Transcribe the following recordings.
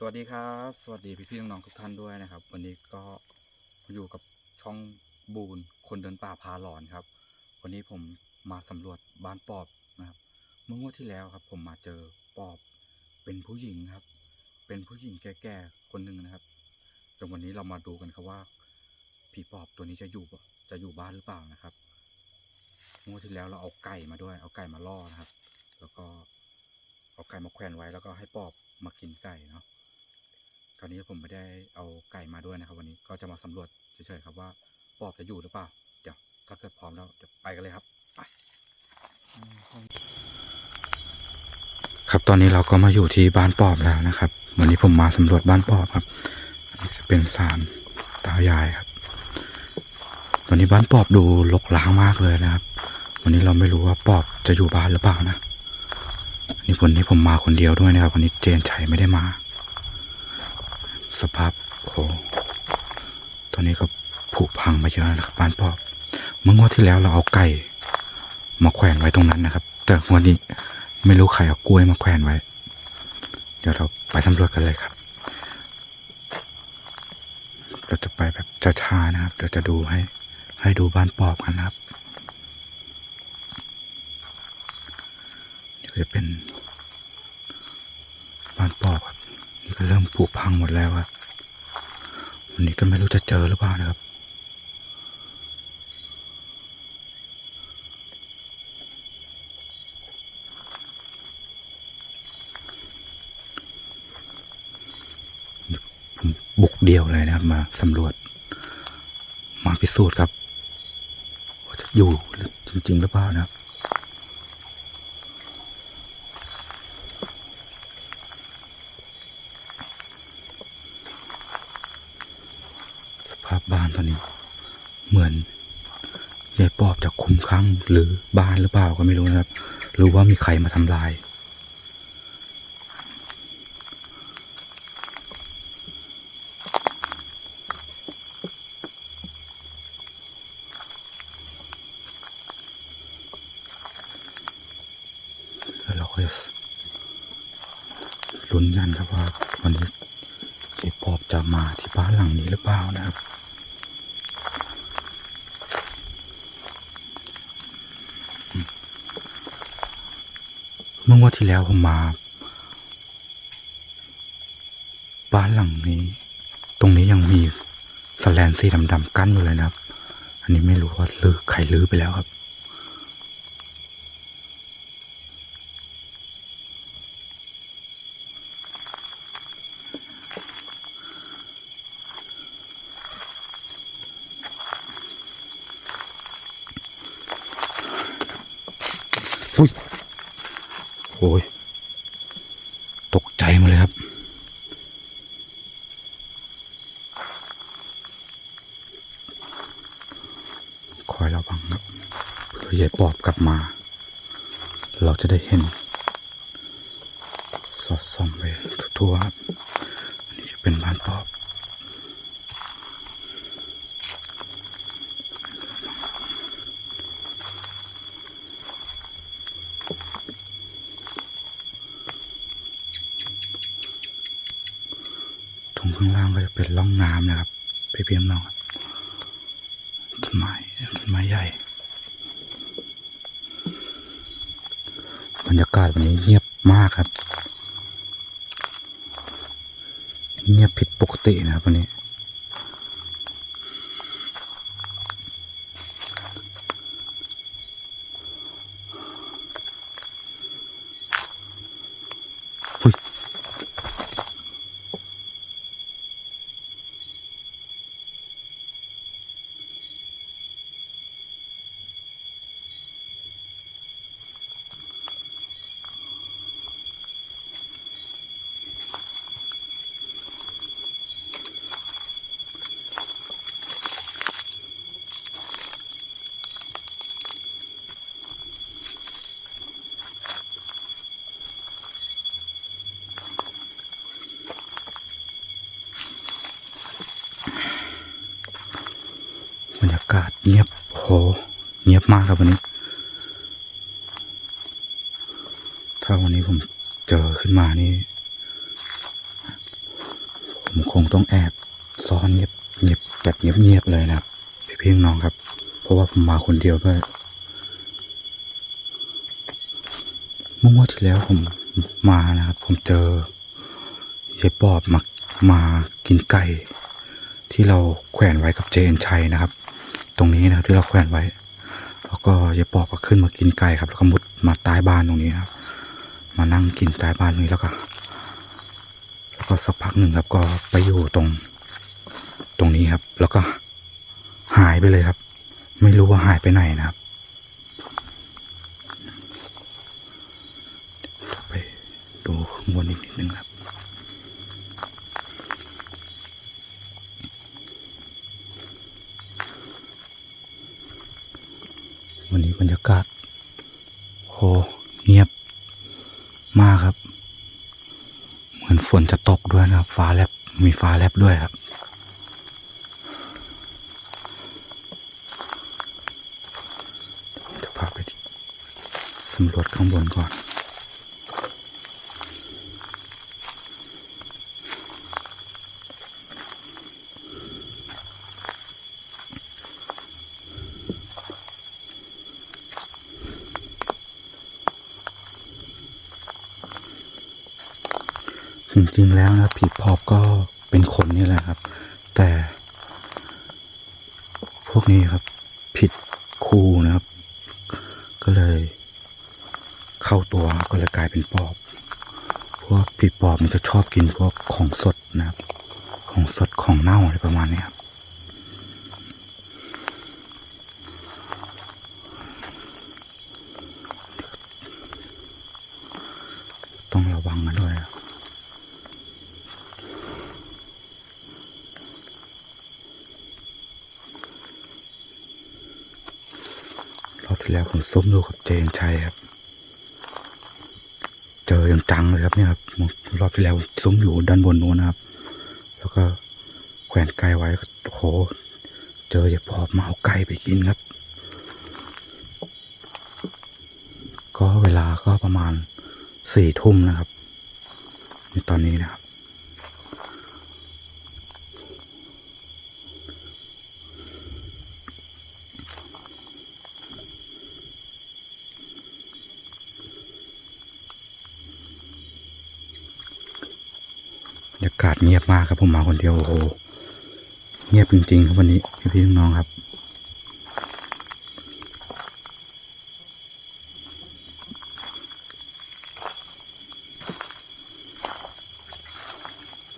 สวัสดีครับ สวัสดีพี่พี่ๆน้องๆทุกท่านด้วยนะครับ วันนี้ก็อยู่กับช่องบูนคนเดินป่าพาหลอนครับ วันนี้ผมมาสำรวจบ้านปอบนะครับ เมื่องวดที่แล้วครับ ผมมาเจอปอบเป็นผู้หญิงครับ เป็นผู้หญิงแก่ๆคนหนึ่งนะครับเดี๋ยววันนี้เรามาดูกันครับว่าผีปอบตัวนี้จะอยู่บ่จะอยู่บ้านหรือเปล่านะครับงวดที่แล้วเราเอาไก่มาด้วย เอาไก่มาล่อนะครับ แล้วก็เอาไก่มาแขวนไว้แล้วก็ให้ปอบมากินไก่เนาะ คราวนี้ผมไม่ได้เอาไก่มาด้วยนะครับ วันนี้ก็จะมาสำรวจเฉยๆครับว่าปอบจะอยู่หรือเปล่า เดี๋ยวถ้าเกิดพร้อมแล้วเดี๋ยวไปกันเลยครับไปครับตอนนี้เราก็มาอยู่ที่บ้านปอบแล้วนะครับ วันนี้ผมมาสำรวจบ้านปอบครับจะเป็นศาลตายายครับ ตอนนี้บ้านปอบดูรกร้างมากเลยนะครับ วันนี้เราไม่รู้ว่าปอบจะอยู่บ้านหรือเปล่านะนนี่วันนี้ผมมาคนเดียวด้วยนะครับวันนี้เจนชัยไม่ได้มา สภาพโอ้โหตอนนี้ก็ผุพังมาเยอะนะครับบ้านปอบเมื่องวดที่แล้วเราเอาไก่มาแขวนไว้ตรงนั้นนะครับ แต่งวันนี้ไม่รู้ใครเอากล้วยมาแขวนไว้ เดี๋ยวเราไปสำรวจกันเลยครับ เราจะไปแบบช้าๆนะครับเราจะดูให้ให้ดูบ้านปอบกันนะครับนี่ก็จะเป็นบ้านปอบ เริ่มผุพังหมดแล้วครับวันนี้ก็ไม่รู้จะเจอหรือเปล่านะครับ ผมบุกเดียวเลยนะครับ มาสำรวจ มาพิสูจน์ครับ ว่าจะอยู่จริง ๆ หรือเปล่านะครับ สภาพบ้านตอนนี้ เหมือนยายปอบจะ คุ้มข้างหรือบ้านหรือเปล่าก็ไม่รู้นะครับ หรือว่ามีใครมาทำลาย แล้วเราก็จะลุ้นกันครับว่าวันนี้เจ๊ปอบจะมาที่บ้านหลังนี้หรือเปล่านะครับ เมื่องวดที่แล้วผมมา บ้านหลังนี้ ตรงนี้ยังมีสแลนสีดำๆกั้นอยู่เลยนะครับ อันนี้ไม่รู้ว่าลือใครลือไปแล้วครับ อุ้ย โอ้ยตกใจมาเลยครับ คอยระวังครับเผื่อใหญ่ปอบกลับมา เราจะได้เห็น สอดส่องไปทั่วๆครับอันนี้จะเป็นบ้านปอบ ข้างล่างก็จะเป็นร่องน้ำนะครับพี่เพียมน้องต้นไม้ต้นไม้ใหญ่บรรยากาศวันนี้เงียบมากครับ เงียบผิดปกตินะครับวันนี้ อุ้ย บรรยากาศเงียบโห เงียบ มากครับวันนี้ ถ้าวันนี้ผมเจอขึ้นมานี่ ผมคงต้องแอบซ่อนเงียบเงียบแบบเงียบๆเลยนะครับ พี่พี่น้องครับ เพราะว่าผมมาคนเดียวด้วยเมื่อวันที่แล้วผมมานะครับ ผมเจอยายปอบมามากินไก่ที่เราแขวนไว้กับเจนชัยนะครับ ตรงนี้นะครับที่เราแขวนไว้ แล้วก็ยายปอบก็ขึ้นมากินไก่ครับ แล้วก็มุดมาใต้บ้านตรงนี้ครับ มานั่งกินใต้บ้านตรงนี้แล้วก็แล้วก็สักพักหนึ่งครับก็ไปอยู่ตรงตรงนี้ครับ แล้วก็หายไปเลยครับ ไม่รู้ว่าหายไปไหนนะครับไปดูข้างบนอีกนิดนึงครับ วันนี้ บรรยากาศโหเงียบมากครับ เหมือนฝนจะตกด้วยนะครับฟ้าแลบมีฟ้าแลบด้วยครับจะพาไปสำรวจข้างบนก่อน ริง ๆ แล้วนะผีปอบก็เป็นคนนี่แหละครับ แต่ พวกนี้ครับ ผิดคู่นะครับ ก็เลย เข้าตัวก็เลยกลายเป็นปอบ พวกผีปอบมันจะชอบกินพวกของสดนะครับ ของสดของเน่าอะไรประมาณนี้ครับ ต้องระวังกันด้วยครับ รอบที่แล้วผม ซุ่มดูกับเจนชัยครับ เจออย่างจังเลยครับเนี่ยครับรอบที่แล้วผมซุ่มอยู่ด้านบนนู้นนะครับ แล้วก็แขวนไก่ไว้ก็โหเจออย่าปอบมาเอาไก่ไปกินครับ ก็เวลาก็ประมาณสี่ทุ่มนะครับ ในตอนนี้นะครับาศเงียบมากครับผมมาคนเดียวโอ้โหเงียบจริงๆครับวันนี้พี่พี่น้องครับ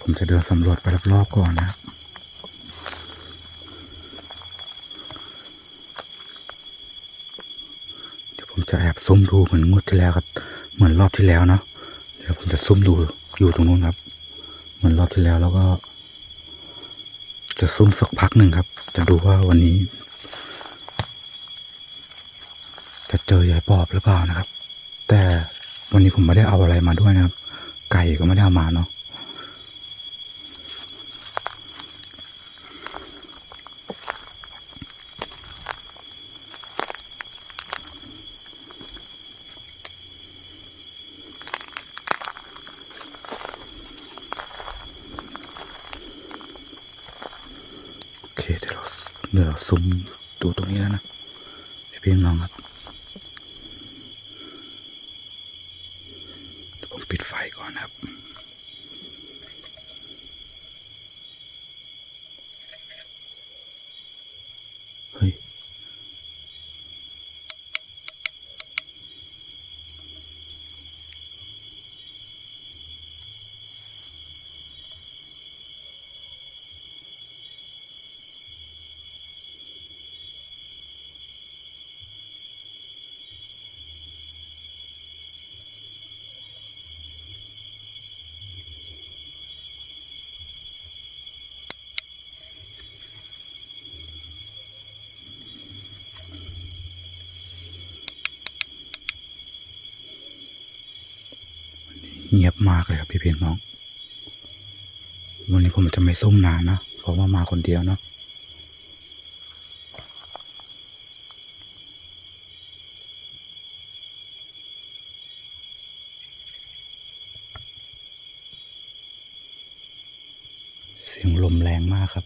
ผมจะเดินสำรวจไปรอบๆก่อนนะครับเดี๋ยวผมจะแอบซุ่มดูเหมือนงวดที่แล้วครับ เหมือนรอบที่แล้วเนาะเดี๋ยวผมจะซุ่มดูอยู่ตรงนู้นครับ เหมือนรอบที่แล้วแล้วก็ จะซุ่มสักพักหนึ่งครับ จะดูว่าวันนี้ จะเจอยายปอบหรือเปล่านะครับ แต่วันนี้ผมไม่ได้เอาอะไรมาด้วยนะครับ ไก่ก็ไม่ได้เอามาเนาะ โอเคเดี๋ยว เดี๋ยวเราซุ่มดูตรงนี้แล้วนะพี่พี่น้องครับเดี๋ยวผมปิดไฟก่อนนะครับ เฮ้ย เงียบมากเลยครับพี่เพียงน้อง วันนี้ผมจะไม่ซุ่มนานนะ เพราะว่ามาคนเดียวเนาะเสียงลมแรงมากครับ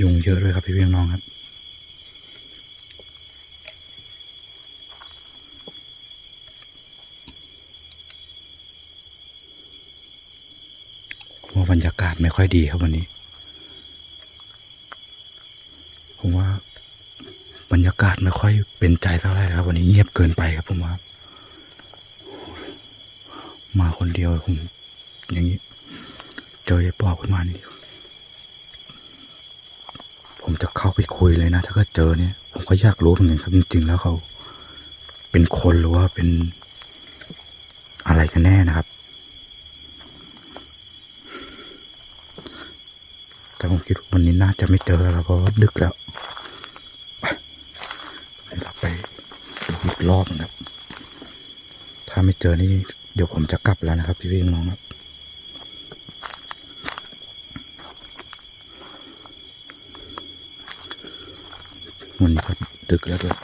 ยุงเยอะเลยครับพี่เพียงน้องครับ รรยากาศไม่ค่อยดีครับวันนี้ ผมว่า บรรยากาศไม่ค่อยเป็นใจเท่าไหร่ครับ วันนี้เงียบเกินไปครับผมว่า มาคนเดียวผม อย่างนี้เจอยายปอบขึ้นมานี่ผมจะเข้าไปคุยเลยนะ ถ้าเกิดเจอเนี่ย ผมก็อยากรู้เหมือนกันครับ จริง ๆ แล้วเขา เป็นคนหรือว่าเป็นอะไรกันแน่นะครับ แต่ผมคิดว่าวันนี้น่าจะไม่เจอแล้วเพราะว่าดึกแล้วเราไปดูอีกรอบนะครับ ถ้าไม่เจอนี่เดี๋ยวผมจะกลับแล้วนะครับ พี่พี่น้องครับวันนี้ก็ดึกแล้วด้วย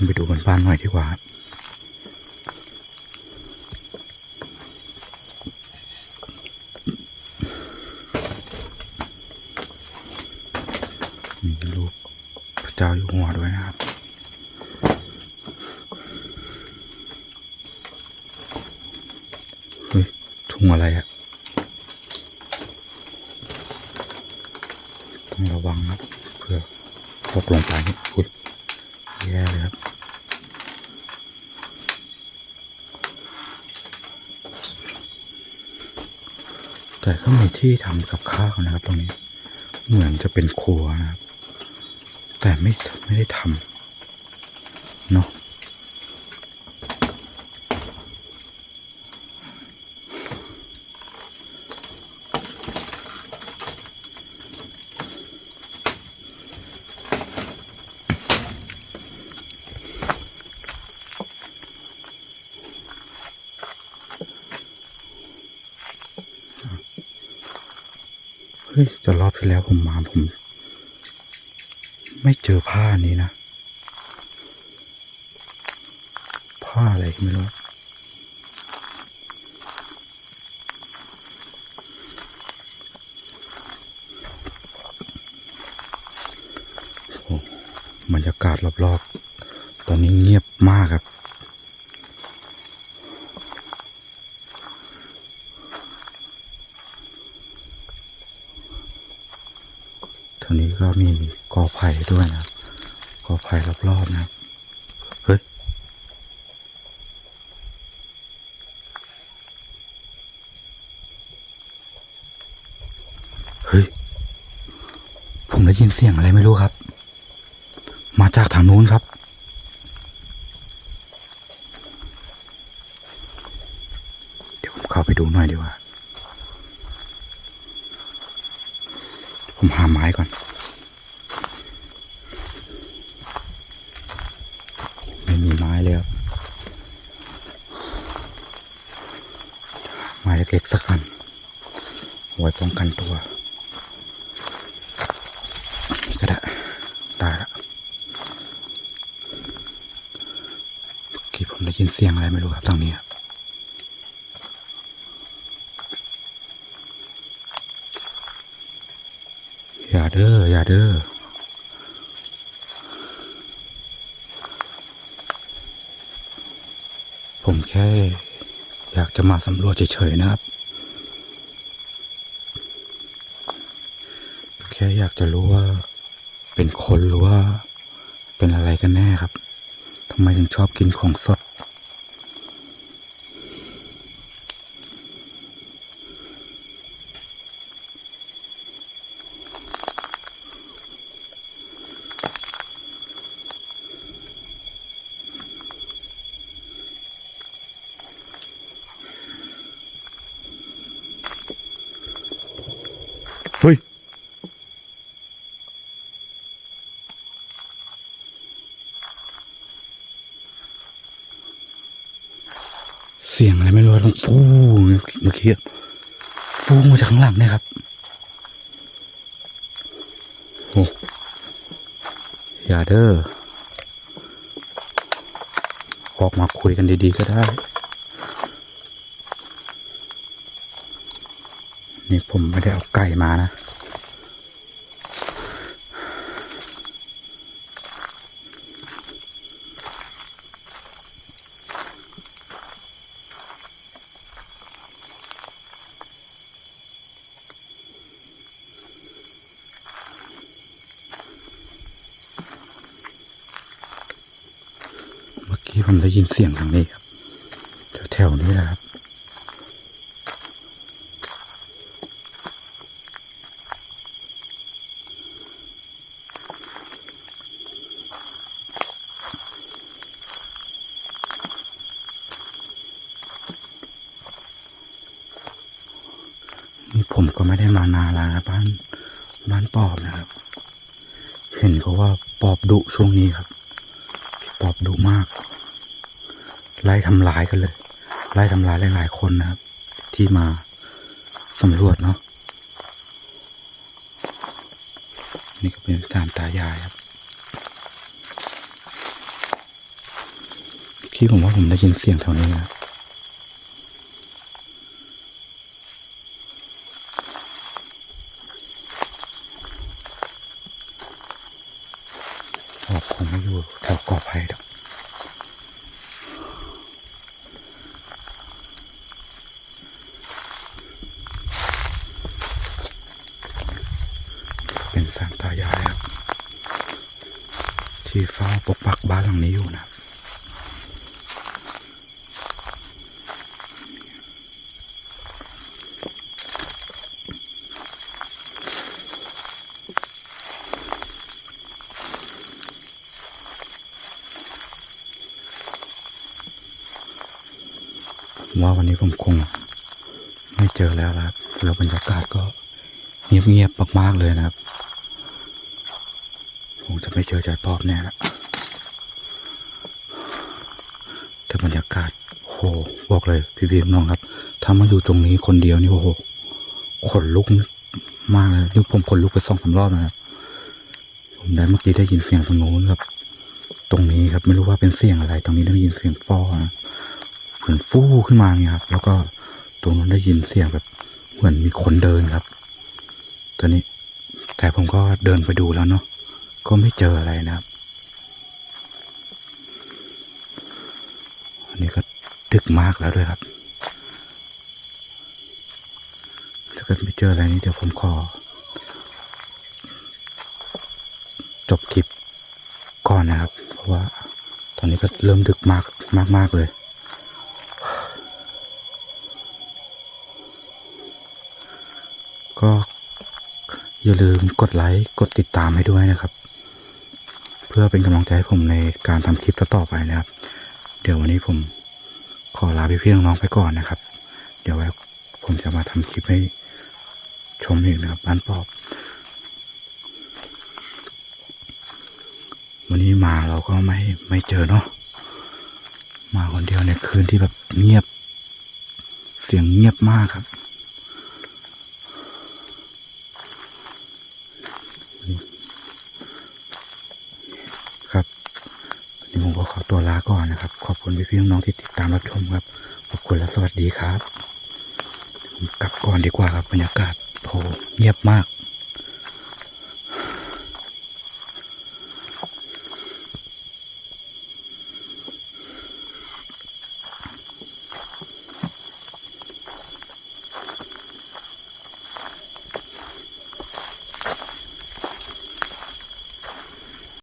ขึ้นไปดูบนบ้านหน่อยดีกว่าครับมีรูปพระเจ้าอยู่หัวด้วยนะครับเฮ้ยทุ่งอะไรอะต้องระวังนะเพื่อตกลงไปนี่อุ๊ยแย่เลยครับ แต่ก็มีที่ทำกับข้าวนะครับ ตรงนี้ เหมือนจะเป็นครัวนะครับ แต่ไม่ไม่ได้ทำเนาะ เฮ้ยแต่รอบที่แล้วผมมาผม ไม่เจอผ้านี้นะ ผ้าอะไรก็ไม่รู้โอ้บรรยากาศรอบๆ ตอนนี้เงียบมากครับ แถวนี้ก็มีกอไผ่ด้วยนะกอไผ่รอบๆนะครับเฮ้ยเฮ้ยผมได้ยินเสียงอะไรไม่รู้ครับ มาจากทางนู้นครับเดี๋ยวผมเข้าไปดูหน่อยดีกว่า ผม หาไม้ก่อน ไม่มีไม้เลยครับไม้เล็กๆสักอันไว้ป้องกันตัวนี่ก็ได้ได้ละกี้ผมได้ยินเสียงอะไรไม่รู้ครับทางนี้ครับ อย่า เด้อ อย่าเด้อ ผมแค่ อยากจะมาสำรวจเฉยๆนะครับ แค่อยากจะรู้ว่า เป็นคนหรือว่า เป็นอะไรกันแน่ครับทำไมถึงชอบกินของสด สียงอะไรไม่รู้ต้องฟูเมื่อกี้ฟูมาจากข้างหลังเนี่ยครับโอ้อย่าเด้อออกมาคุยกันดีๆก็ได้ นี่ผมไม่ได้เอาไก่มานะ มื่อกี้ผมได้ยินเสียงทางนี้ครับแถวๆนี้แหละครับนี่ผมก็ไม่ได้มานานแล้วนะบ้านบ้านปอบนะครับ เห็นเขาว่าปอบดุช่วงนี้ครับปอบ ดุมาก ไล่ทำร้ายกันเลย ไล่ทำร้ายหลาย ๆ คนนะครับ ที่มาสำรวจเนาะนี่ก็เป็นสารตายายครับคิดผมว่าผมได้ยินเสียงแถวนี้นะครับ ปอบคงไม่อยู่แถวกอไผ่หรอกเป็นสามตายายครับ ที่เฝ้าปกปักบ้านหลังนี้อยู่นะว่าวันนี้ผมคงไม่เจอแล้วนะครับ แล้วบรรยากาศก็เงียบๆมากๆเลยนะครับ คงจะไม่เจอใจปอบแน่ละแต่ บรรยากาศโหบอกเลย พี่พีน้องครับ ถ้ามาอยู่ตรงนี้คนเดียวนี่โอ้โหขนลุกมากเลยนี่ผมขนลุกไปสองสามรอบแล้วนะครับผมได้เมื่อกี้ได้ยินเสียงตรงโน้นครับ ตรงนี้ครับไม่รู้ว่าเป็นเสียงอะไร ตรงนี้ได้ยินเสียงฟอนะเหมือนฟู่ขึ้นมาเนี่ยครับ แล้วก็ตรงนั้นได้ยินเสียงแบบ เหมือนมีคนเดินครับตอนนี้ แต่ผมก็เดินไปดูแล้วเนาะก็ไม่เจออะไรนะครับ นี้ก็ดึกมากแล้วด้วยครับ ถ้าเกิดไม่เจออะไรนี้เดี๋ยวผมขอ จบคลิปก่อนนะครับ เพราะว่าตอนนี้ก็เริ่มดึกมากมากมากเลย ก็อย่าลืมกดไลค์กดติดตามให้ด้วยนะครับ เพื่อเป็นกำลังใจให้ผมในการทำคลิปต่อๆไปนะครับ เดี๋ยววันนี้ผมขอลาพี่พี่น้องๆไปก่อนนะครับ เดี๋ยวไว้ผมจะมาทำคลิปให้ชมอีกนะครับบ้านปอบ วันนี้มาเราก็ไม่ไม่เจอเนาะมาคนเดียวในคืนที่แบบเงียบ เสียงเงียบมากครับวันนี้ผมก็ ขอตัวลาก่อนนะครับ ขอบคุณพี่พี่น้องที่ติดตามรับชมครับ ขอบคุณและสวัสดีครับ กลับก่อนดีกว่าครับบรรยากาศโหเงียบมาก「